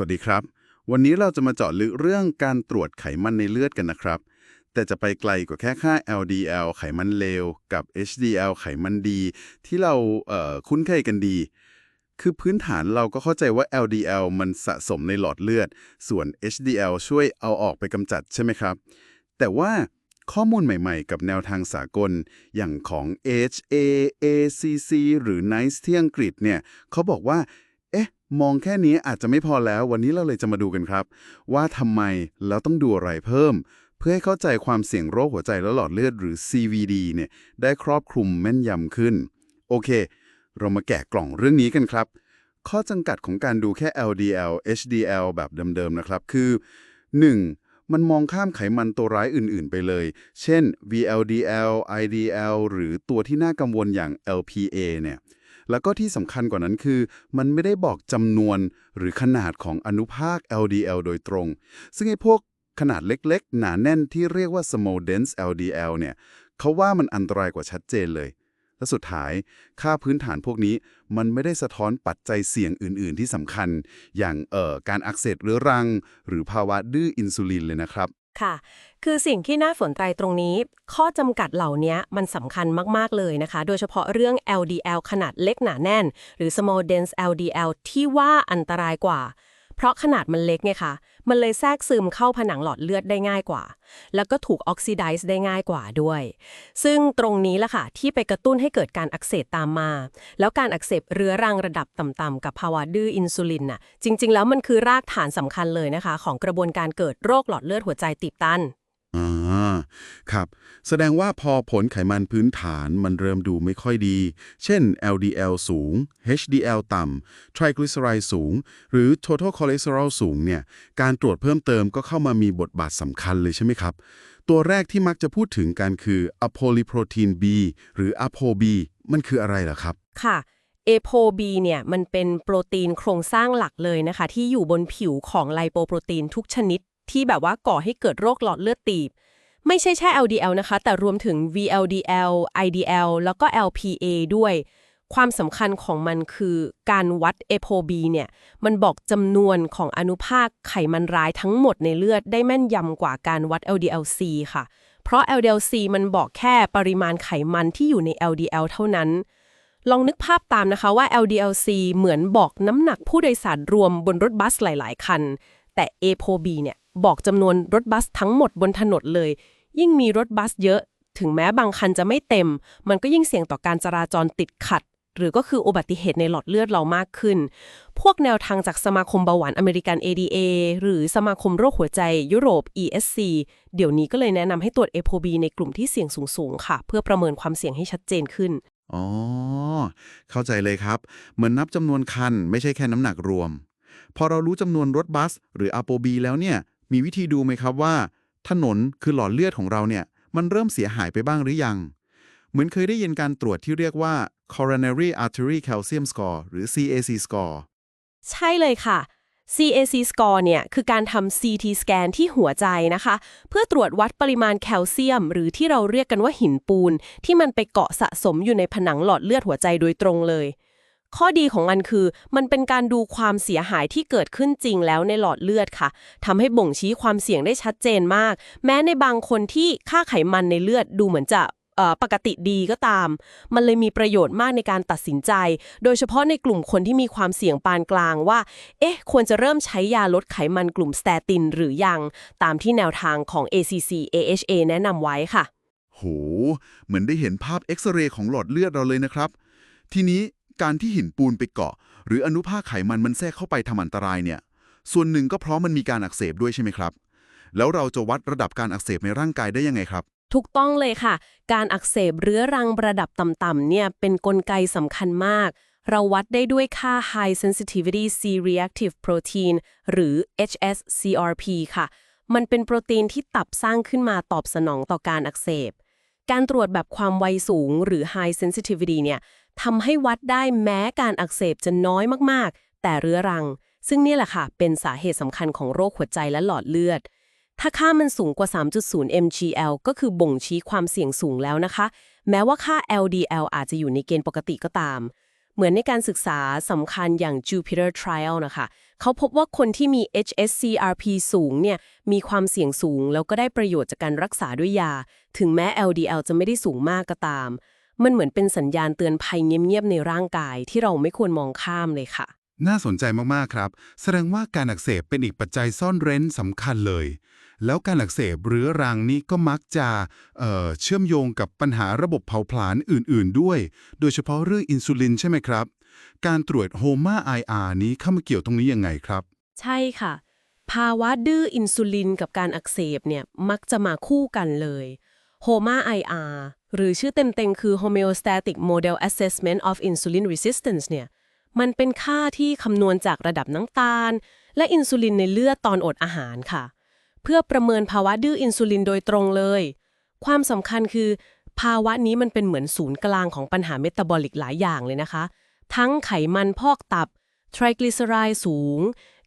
สวัสดีครับ วันนี้เราจะมาเจาะลึกเรื่องการตรวจไขมันในเลือดกันนะครับ แต่จะไปไกลกว่าแค่ค่า LDL ไขมันเลว กับ HDL ไขมันดี ที่เราเคุ้นเคยกันดี คือพื้นฐานเราก็เข้าใจว่า LDL มันสะสมในหลอดเลือด ส่วน HDL ช่วยเอาออกไปกำจัดใช่ไหมครับ แต่ว่าข้อมูลใหม่ๆ กับแนวทางสากล อย่างของ HAACC หรือ NICE ที่อังกฤษเนี่ยเขาบอกว่า มองแค่นี้อาจจะไม่พอแล้ว วันนี้เราเลยจะมาดูกันครับ ว่าทำไมแล้วต้องดูอะไรเพิ่ม เพื่อให้เข้าใจความเสี่ยงโรคหัวใจและหลอดเลือดหรือ CVD เนี่ยได้ครอบคลุมแม่นยำขึ้น โอเค เรามาแกะกล่องเรื่องนี้กันครับ ข้อจำกัดของการดูแค่ LDL HDL แบบเดิมๆนะครับ คือ 1. มันมองข้ามไขมันตัวร้ายอื่นๆ ไปเลย เช่น VLDL IDL หรือตัวที่น่ากังวลอย่าง LPA เนี่ย แล้วก็ที่สำคัญกว่านั้นคือ มันไม่ได้บอกจำนวนหรือขนาดของอนุภาค LDL โดยตรง ซึ่งไอ้พวกขนาดเล็กๆ หนาแน่นที่เรียกว่า small dense LDL เนี่ยเขาว่ามันอันตรายกว่าชัดเจนเลย และสุดท้าย ค่าพื้นฐานพวกนี้มันไม่ได้สะท้อนปัจจัยเสี่ยงอื่น ๆ ที่สำคัญ อย่างเอ่อการอักเสบเรื้อรัง หรือภาวะดื้ออินซูลินเลยนะครับ ค่ะ คือสิ่งที่น่าสนใจตรงนี้ ข้อจำกัดเหล่านี้มันสำคัญมาก ๆ เลยนะคะ โดยเฉพาะเรื่อง LDL ขนาดเล็กหนาแน่น หรือ small dense LDL ที่ว่าอันตรายกว่า เพราะขนาดมันเล็กไงคะมันเลยแทรกซึมเข้าผนังหลอดเลือดได้ง่ายกว่า แล้วก็ถูกออกซิไดซ์ได้ง่ายกว่าด้วย ซึ่งตรงนี้แหละค่ะ ที่ไปกระตุ้นให้เกิดการอักเสบตามมา แล้วการอักเสบเรื้อรังระดับต่ำๆกับภาวะดื้ออินซูลินน่ะจริง ๆ แล้วมันคือรากฐานสำคัญเลยนะคะ ของกระบวนการเกิดโรคหลอดเลือดหัวใจตีบตัน ครับ แสดงว่าพอผลไขมันพื้นฐานมันเริ่มดูไม่ค่อยดี เช่น LDL สูง HDL ต่ำ triglyceride สูง หรือ total cholesterol สูงเนี่ย การตรวจเพิ่มเติมก็เข้ามามีบทบาทสำคัญเลยใช่ไหมครับ ตัวแรกที่มักจะพูดถึงกันคือ apolipoprotein B หรือ ApoB มันคืออะไรล่ะครับ ค่ะ ApoB เนี่ยมันเป็นโปรตีนโครงสร้างหลักเลยนะคะ ที่อยู่บนผิวของไลโปโปรตีนทุกชนิด ที่แบบว่าก่อให้เกิดโรคหลอดเลือดตีบ ไม่ใช่แค่ LDL นะคะ แต่รวมถึง VLDL IDL แล้วก็ LPA ด้วย ความสำคัญของมันคือการวัด ApoB เนี่ย มันบอกจำนวนของอนุภาคไขมันร้ายทั้งหมดในเลือดได้แม่นยำกว่าการวัด LDL-C ค่ะ เพราะ LDL-C มันบอกแค่ปริมาณไขมันที่อยู่ใน LDL เท่านั้นลองนึกภาพตามนะคะว่า LDL-C เหมือนบอกน้ำหนักผู้โดยสารรวมบนรถบัสหลาย ๆ คัน แต่ ApoB เนี่ยบอกจำนวนรถบัสทั้งหมดบนถนนเลย ยิ่งมีรถบัสเยอะถึงแม้บางคันจะไม่เต็ม มันก็ยิ่งเสี่ยงต่อการจราจรติดขัด หรือก็คืออุบัติเหตุในหลอดเลือดเรามากขึ้น พวกแนวทางจากสมาคมเบาหวานอเมริกัน ADA หรือสมาคมโรคหัวใจยุโรป ESC เดี๋ยวนี้ก็เลยแนะนำให้ตรวจ ApoB ในกลุ่มที่เสี่ยงสูงๆค่ะ เพื่อประเมินความเสี่ยงให้ชัดเจนขึ้น อ๋อ เข้าใจเลยครับ เหมือนนับจำนวนคันไม่ใช่แค่น้ำหนักรวม พอเรารู้จำนวนรถบัส หรืออาโปบีแล้วเนี่ย มีวิธีดูไหมครับว่า ถนนคือหลอดเลือดของเราเนี่ย มันเริ่มเสียหายไปบ้างหรือยัง เหมือนเคยได้ยินการตรวจที่เรียกว่า coronary artery calcium score หรือ CAC score ใช่เลยค่ะ CAC score เนี่ย คือการทำ CT scan ที่หัวใจนะคะ เพื่อตรวจวัดปริมาณแคลเซียม หรือที่เราเรียกกันว่าหินปูน ที่มันไปเกาะสะสมอยู่ในผนังหลอดเลือดหัวใจโดยตรงเลย ข้อดีของมันคือ มันเป็นการดูความเสียหายที่เกิดขึ้นจริงแล้วในหลอดเลือดค่ะทำให้บ่งชี้ความเสี่ยงได้ชัดเจนมาก แม้ในบางคนที่ค่าไขมันในเลือดดูเหมือนจะปกติดีก็ตาม มันเลยมีประโยชน์มากในการตัดสินใจ โดยเฉพาะในกลุ่มคนที่มีความเสี่ยงปานกลางว่า เอ๊ะ ควรจะเริ่มใช้ยาลดไขมันกลุ่มสเตตินหรือยัง ตามที่แนวทางของ ACC AHA แนะนำไว้ค่ะ โห เหมือนได้เห็นภาพเอ็กซเรย์ของหลอดเลือดเราเลยนะครับ ทีนี้ การที่หินปูนไปเกาะ หรืออนุภาคไขมันมันแทรกเข้าไปทำอันตรายเนี่ย ส่วนหนึ่งก็เพราะมันมีการอักเสบด้วยใช่ไหมครับ แล้วเราจะวัดระดับการอักเสบในร่างกายได้ยังไงครับ ถูกต้องเลยค่ะ การอักเสบเรื้อรังระดับต่ำๆเนี่ยเป็นนกลไกสำคัญมาก เราวัดได้ด้วยค่า High Sensitivity C-reactive protein หรือ HSCRP ค่ะ มันเป็นโปรตีนที่ตับสร้างขึ้นมาตอบสนองต่อการอักเสบ การตรวจแบบความไวสูงหรือ High Sensitivity เนี่ยทำให้วัดได้แม้การอักเสบจะน้อยมากๆ แต่เรื้อรัง ซึ่งนี่แหละค่ะ เป็นสาเหตุสำคัญของโรคหัวใจและหลอดเลือด ถ้าค่ามันสูงกว่า 3.0 mgl ก็คือบ่งชี้ความเสี่ยงสูงแล้วนะคะ แม้ว่าค่า LDL อาจจะอยู่ในเกณฑ์ปกติก็ตาม เหมือนในการศึกษาสำคัญอย่าง Jupiter Trial นะคะ เขาพบว่าคนที่มี HSCRP สูงเนี่ยมีความเสี่ยงสูง แล้วก็ได้ประโยชน์จากการรักษาด้วยยา ถึงแม้ LDL จะไม่ได้สูงมากก็ตาม มันเหมือนเป็นสัญญาณเตือนภัยเงียบๆในร่างกายที่เราไม่ควรมองข้ามเลยค่ะ น่าสนใจมากๆครับ แสดงว่าการอักเสบเป็นอีกปัจจัยซ่อนเร้นสำคัญเลย แล้วการอักเสบเรื้อรังนี่ก็มักจะเเชื่อมโยงกับปัญหาระบบเผาผลาญอื่น ๆ ด้วย โดยเฉพาะเรื่องอินซูลินใช่ไหมครับ การตรวจโฮมา IR นี้เข้ามาเกี่ยวตรงนี้ยังไงครับ ใช่ค่ะ ภาวะดื้ออินซูลินกับการอักเสบเนี่ยมักจะมาคู่กันเลย HOMA IR หรือชื่อเต็มๆคือ Homeostatic Model Assessment of Insulin Resistance เนี่ยมันเป็นค่าที่คำนวณจากระดับน้ำตาล และอินซูลินในเลือดตอนอดอาหารค่ะ พื่อประเมินภาวะดื้ออินซูลินโดยตรงเลย ความสำคัญคือ ภาวะนี้มันเป็นเหมือนศูนย์กลางของปัญหาเมตาบอลิกหลายอย่างเลยนะคะ ทั้งไขมันพอกตับไทรกลีเซอไรด์สูง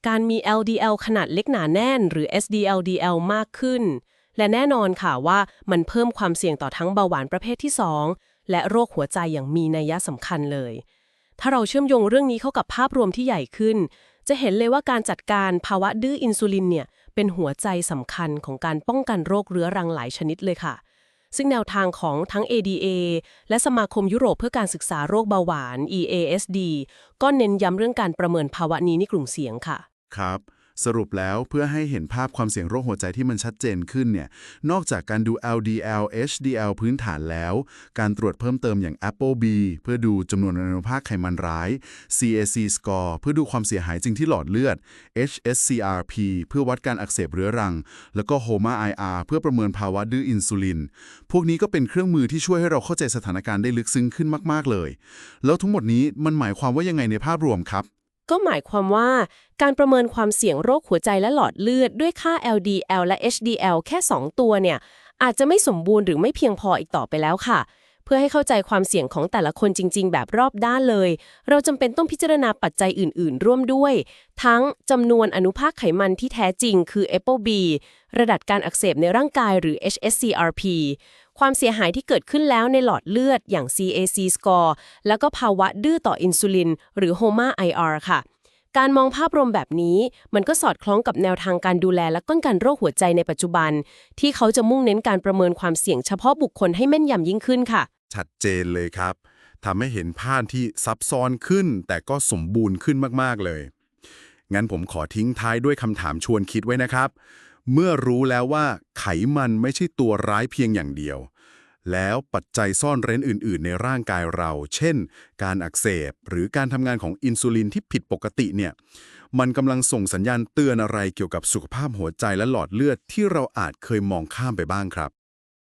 การมี LDL ขนาดเล็กหนาแน่น หรือ SDLDL มากขึ้น และแน่นอนค่ะว่ามันเพิ่มความเสี่ยงต่อทั้งเบาหวานประเภทที่ 2 และโรคหัวใจอย่างมีนัยสำคัญเลย ถ้าเราเชื่อมโยงเรื่องนี้เข้ากับภาพรวมที่ใหญ่ขึ้น จะเห็นเลยว่าการจัดการภาวะดื้ออินซูลินเนี่ย เป็นหัวใจสำคัญของการป้องกันโรคเรื้อรังหลายชนิดเลยค่ะ ซึ่งแนวทางของทั้ง ADA และสมาคมยุโรปเพื่อการศึกษาโรคเบาหวาน EASD ก็เน้นย้ำเรื่องการประเมินภาวะนี้ในกลุ่มเสี่ยงค่ะ ครับ สรุปแล้วเพื่อให้เห็นภาพความเสี่ยงโรคหัวใจที่มันชัดเจนขึ้นเนี่ย นอกจากการดู LDL HDL พื้นฐานแล้ว การตรวจเพิ่มเติมอย่าง Apple B เพื่อดูจำนวนอนุภาคไขมันร้าย CAC score เพื่อดูความเสียหายจริงที่หลอดเลือด HSCRP เพื่อวัดการอักเสบเรื้อรัง แล้วก็ HOMA IR เพื่อประเมินภาวะดื้ออินซูลิน พวกนี้ก็เป็นเครื่องมือที่ช่วยให้เราเข้าใจสถานการณ์ได้ลึกซึ้งขึ้นมาก ๆ เลย แล้วทั้งหมดนี้มันหมายความว่ายังไงในภาพรวมครับ ก็หมายความว่าการประเมินความเสี่ยงโรคหัวใจและหลอดเลือดด้วยค่า LDL และ HDL แค่ 2 ตัวเนี่ย อาจจะไม่สมบูรณ์หรือไม่เพียงพออีกต่อไปแล้วค่ะ เพื่อให้เข้าใจความเสี่ยงของแต่ละคนจริง ๆ แบบรอบด้านเลย เราจำเป็นต้องพิจารณาปัจจัยอื่น ๆ ร่วมด้วย ทั้งจำนวนอนุภาคไขมันที่แท้จริงคือ ApoB ระดับการอักเสบในร่างกายหรือ HSCRP ความเสียหายที่เกิดขึ้นแล้วในหลอดเลือดอย่าง CAC score แล้วก็ภาวะดื้อต่ออินซูลิน หรือ HOMA IR ค่ะ การมองภาพรวมแบบนี้ มันก็สอดคล้องกับแนวทางการดูแลและป้องกันโรคหัวใจในปัจจุบัน ที่เขาจะมุ่งเน้นการประเมินความเสี่ยงเฉพาะบุคคลให้แม่นยำยิ่งขึ้นค่ะ ชัดเจนเลยครับทำให้เห็นภาพที่ซับซ้อนขึ้น แต่ก็สมบูรณ์ขึ้นมากๆเลย งั้นผมขอทิ้งท้ายด้วยคำถามชวนคิดไว้นะครับ เมื่อรู้แล้วว่าไขมันไม่ใช่ตัวร้ายเพียงอย่างเดียว แล้วปัจจัยซ่อนเร้นอื่น ๆ ในร่างกายเรา เช่น การอักเสบ หรือการทำงานของอินซูลินที่ผิดปกติเนี่ย มันกำลังส่งสัญญาณเตือนอะไรเกี่ยวกับสุขภาพหัวใจและหลอดเลือดที่เราอาจเคยมองข้ามไปบ้างครับ